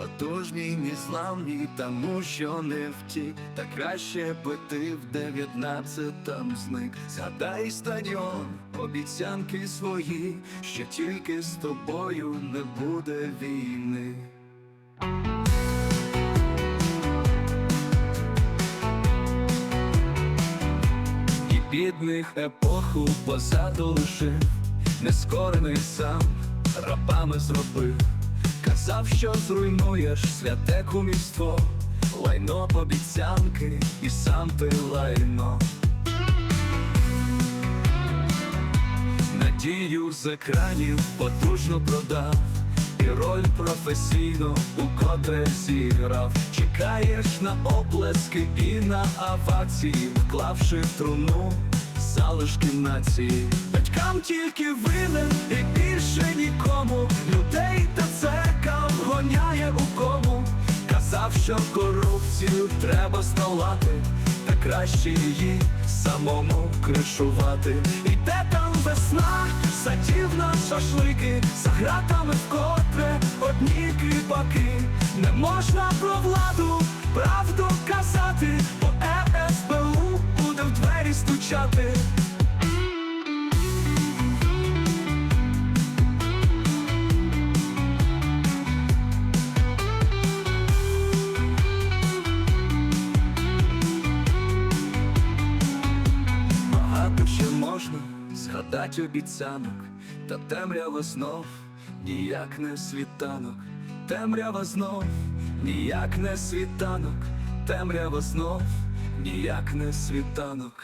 Потужній, незламній, тому що не втік, та краще би ти в дев'ятнадцятом зник. Згадай стадіон, обіцянки свої, що тільки з тобою не буде війни. І бідних епоху позаду лишив, нескорений сам рабами зробив. Казав, що зруйнуєш святе кумівство, лайно обіцянки, і сам ти лайно. Надію з екранів потужно продав, і роль професійно укотре зіграв. Чекаєш на оплески і на авації, вклавши в труну залишки нації. Батькам тільки винен і більше нікому. Казав, що корупцію треба здолати, та краще її самому кришувати. Іде там весна, садів на шашлики, за гратами вкотре одні кріпаки. Не можна про владу правду казати, бо ЕСБУ буде в двері стучати. Можна згадати обіцянок, та темрява знов ніяк не світанок, темрява знов ніяк не світанок, темрява знов ніяк не світанок.